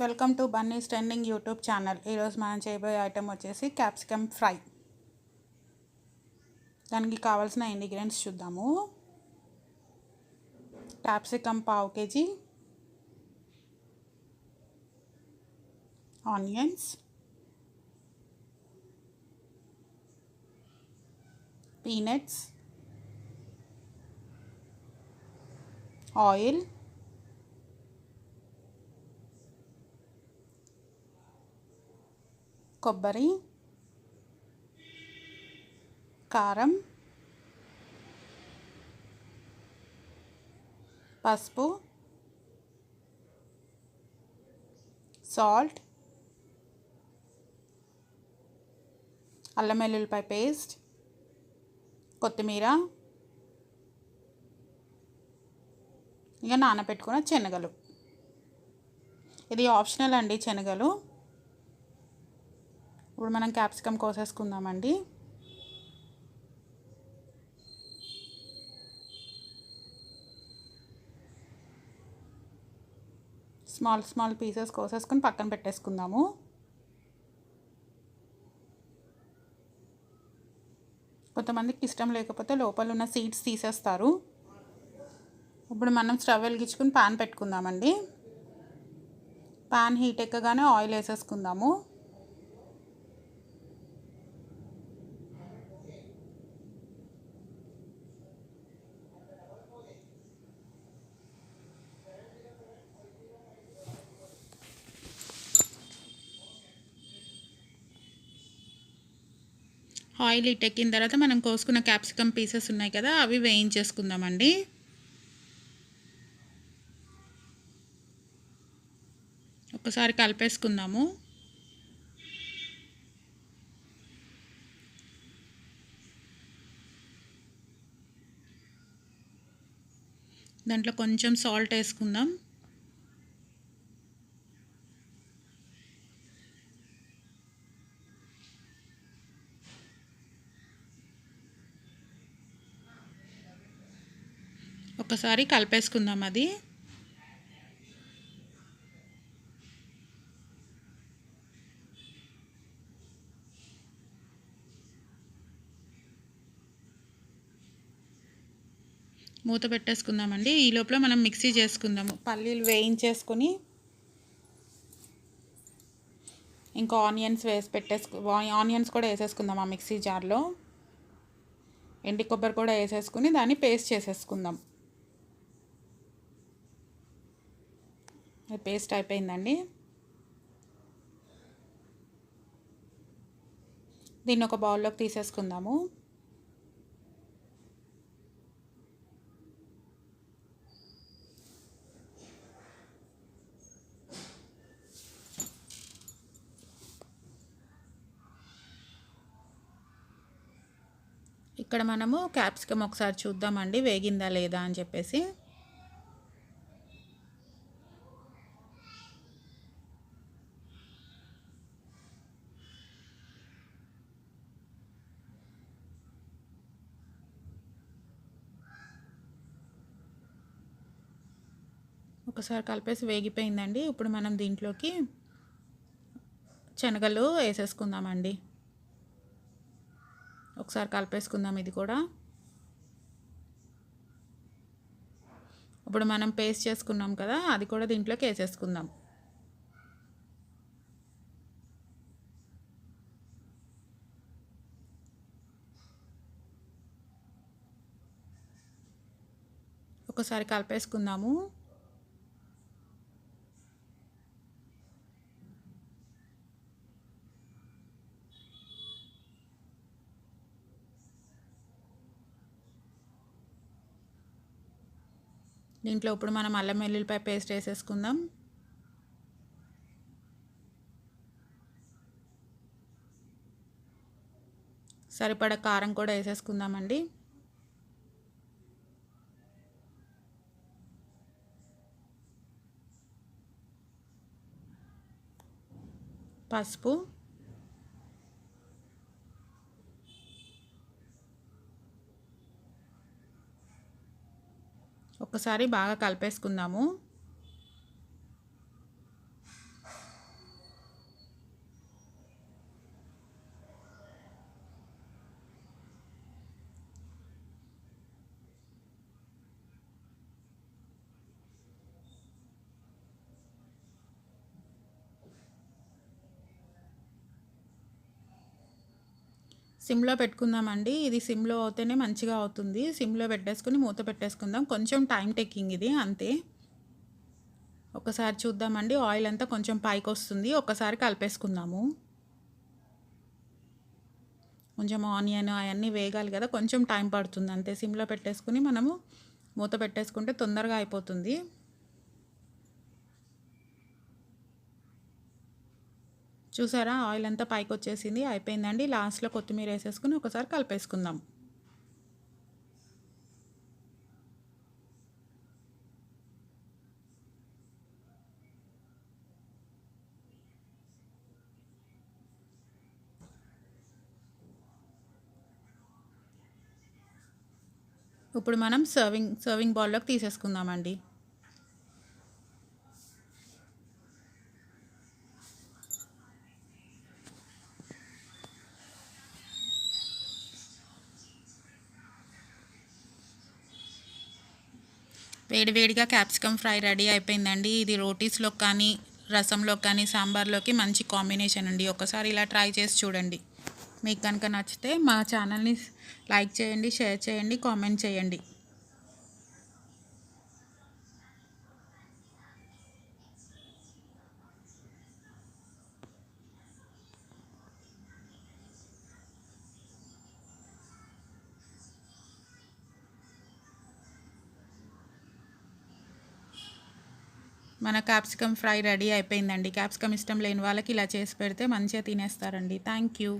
Welcome to Bunny's trending YouTube channel. ఈరోజు మనం చేయబోయే ఐటెం వచ్చేసి క్యాప్సికమ్ ఫ్రై. దానికి కావాల్సిన ఇంగ్రీడియంట్స్ చూద్దాము. క్యాప్సికమ్ పావు కేజీ ఆనియన్స్ పీనట్స్ ఆయిల్ కొబ్బరి కారం పసుపు సాల్ట్ అల్లం వెల్లుల్లిపాయ పేస్ట్ కొత్తిమీర ఇక నానబెట్టుకున్న శనగలు. ఇది ఆప్షనల్ అండి శనగలు. ఇప్పుడు మనం క్యాప్సికమ్ కోసేసుకుందామండి. స్మాల్ స్మాల్ పీసెస్ కోసేసుకొని పక్కన పెట్టేసుకుందాము. కొంతమందికి ఇష్టం లేకపోతే లోపల ఉన్న సీడ్స్ తీసేస్తారు. ఇప్పుడు మనం స్టవ్ వెలిగించుకుని పాన్ పెట్టుకుందామండి. పాన్ హీట్ ఎక్కగానే ఆయిల్ వేసేసుకుందాము. ఆయిల్ హీట్ ఎక్కిన తర్వాత మనం కోసుకున్న క్యాప్సికమ్ పీసెస్ ఉన్నాయి కదా అవి వేయించేసుకుందామండి. ఒకసారి కలిపేసుకుందాము. దాంట్లో కొంచెం సాల్ట్ వేసుకుందాం. ఒకసారి కలిపేసుకుందాం అది. మూత పెట్టేసుకుందామండి. ఈ లోపల మనం మిక్సీ చేసుకుందాము. పల్లీలు వేయించేసుకొని ఇంకా ఆనియన్స్ వేసి పెట్టేసుకు ఆనియన్స్ కూడా వేసేసుకుందాం ఆ మిక్సీ జార్లో. ఎండి కొబ్బరి కూడా వేసేసుకుని దాన్ని పేస్ట్ చేసేసుకుందాం. పేస్ట్ అయిపోయిందండి. దీన్ని ఒక బౌల్లోకి తీసేసుకుందాము. ఇక్కడ మనము క్యాప్సికమ్ ఒకసారి చూద్దామండి వేగిందా లేదా అని చెప్పేసి. ఒకసారి కలిపేసి వేగిపోయిందండి. ఇప్పుడు మనం దీంట్లోకి శనగలు వేసేసుకుందామండి. ఒకసారి కలిపేసుకుందాం ఇది కూడా. ఇప్పుడు మనం పేస్ట్ చేసుకున్నాం కదా అది కూడా దీంట్లోకి వేసేసుకుందాం. ఒకసారి కలిపేసుకుందాము. దీంట్లో ఇప్పుడు మనం అల్లం వెల్లుల్లిపాయ పేస్ట్ వేసేసుకుందాం. సరిపడ కారం కూడా వేసేసుకుందామండి. పసుపు. ఒకసారి బాగా కలిపేసుకుందాము. సిమ్లో పెట్టుకుందామండి. ఇది సిమ్లో అవుతేనే మంచిగా అవుతుంది. సిమ్లో పెట్టేసుకుని మూత పెట్టేసుకుందాం. కొంచెం టైం టేకింగ్ ఇది అంతే. ఒకసారి చూద్దామండి. ఆయిల్ అంతా కొంచెం పైకి వస్తుంది ఒకసారి కలిపేసుకుందాము. కొంచెం ఆనియన్ అవన్నీ వేగాలి కదా. కొంచెం టైం పడుతుంది. అంతే. సిమ్లో పెట్టేసుకుని మనము మూత పెట్టేసుకుంటే తొందరగా అయిపోతుంది. చూసారా? ఆయిల్ అంతా పైకి వచ్చేసింది అయిపోయిందండి. లాస్ట్లో కొత్తిమీర వేసేసుకుని ఒకసారి కలిపేసుకుందాం. ఇప్పుడు మనం సర్వింగ్ సర్వింగ్ బౌల్లోకి తీసేసుకుందామండి. వేడివేడిగా క్యాప్సికమ్ ఫ్రై రెడీ అయిపోయిందండి. ఇది రోటీస్లో కానీ రసంలో కానీ సాంబార్లోకి మంచి కాంబినేషన్ అండి. ఒకసారి ఇలా ట్రై చేసి చూడండి. మీకు కనుక నచ్చితే మా ఛానల్ని లైక్ చేయండి షేర్ చేయండి కామెంట్ చేయండి. మన క్యాప్సికమ్ ఫ్రై రెడీ అయిపోయిందండి. క్యాప్సికమ్ ఇష్టం లేని వాళ్ళకి ఇలా చేసి పెడితే మంచిగా తినేస్తారండి. Thank you.